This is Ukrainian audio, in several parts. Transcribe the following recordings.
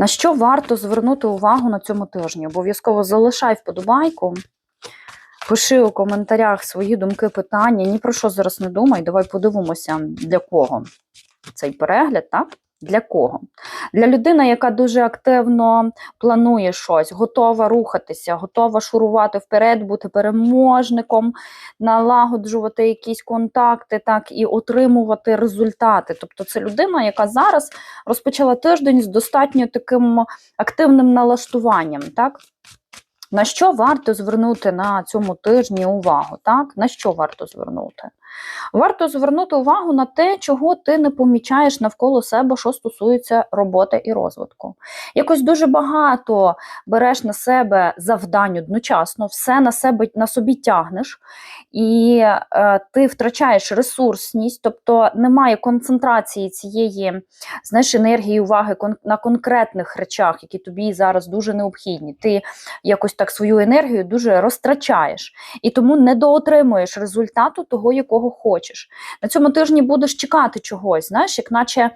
На що варто звернути увагу на цьому тижні? Обов'язково залишай вподобайку. Пиши у коментарях свої думки, питання. Ні про що зараз не думай. Давай подивимося, для кого цей перегляд, так? Для кого? Для людини, яка дуже активно планує щось, готова рухатися, готова шурувати вперед, бути переможником, налагоджувати якісь контакти, так і отримувати результати. Тобто, це людина, яка зараз розпочала тиждень з достатньо таким активним налаштуванням. так? На що варто звернути на цьому тижні увагу? Так? На що варто звернути? Варто звернути увагу на те, чого ти не помічаєш навколо себе, що стосується роботи і розвитку. Якось дуже багато береш на себе завдань одночасно, все на себе на собі тягнеш, і е, ти втрачаєш ресурсність, тобто немає концентрації цієї знаєш, енергії уваги на конкретних речах, які тобі зараз дуже необхідні. Ти якось так свою енергію дуже розтрачаєш і тому не доотримуєш результату того, якого хочеш. На цьому тижні будеш чекати чогось, знаєш, як наче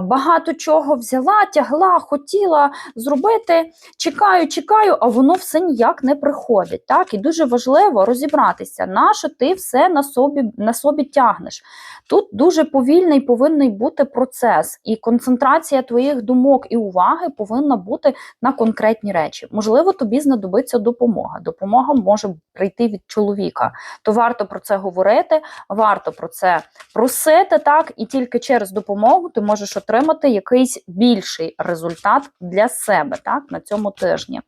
багато чого взяла, тягла, хотіла зробити, чекаю, чекаю, а воно все ніяк не приходить. Так? І дуже важливо розібратися, на що ти все на собі, на собі тягнеш. Тут дуже повільний повинен бути процес, і концентрація твоїх думок і уваги повинна бути на конкретні речі. Можливо, тобі знадобиться допомога. Допомога може прийти від чоловіка. То варто про це говорити, варто про це просити, так, і тільки через допомогу ти можеш отримати якийсь більший результат для себе так, на цьому тижні.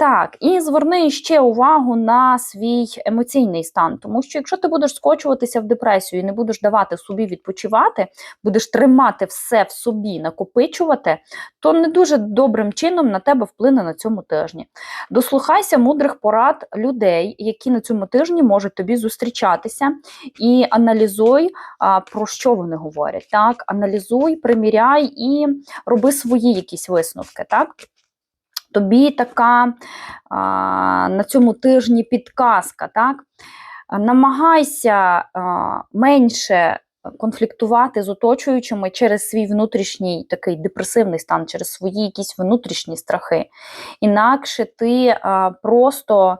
Так, і зверни ще увагу на свій емоційний стан, тому що якщо ти будеш скочуватися в депресію і не будеш давати собі відпочивати, будеш тримати все в собі, накопичувати, то не дуже добрим чином на тебе вплине на цьому тижні. Дослухайся мудрих порад людей, які на цьому тижні можуть тобі зустрічатися, і аналізуй, про що вони говорять. Так, аналізуй, приміряй і роби свої якісь висновки. Так. Тобі така а, на цьому тижні підказка, так? Намагайся а, менше конфліктувати з оточуючими через свій внутрішній такий депресивний стан, через свої якісь внутрішні страхи. Інакше ти а, просто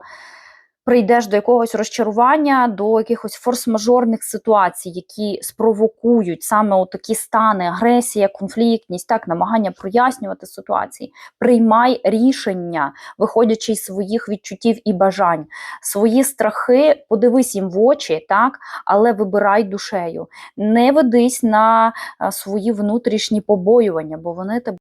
прийдеш до якогось розчарування, до якихось форс-мажорних ситуацій, які спровокують саме такі стани, агресія, конфліктність, так, намагання прояснювати ситуації. Приймай рішення, виходячи з своїх відчуттів і бажань. Свої страхи, подивись їм в очі, так, але вибирай душею. Не ведись на свої внутрішні побоювання, бо вони тебе.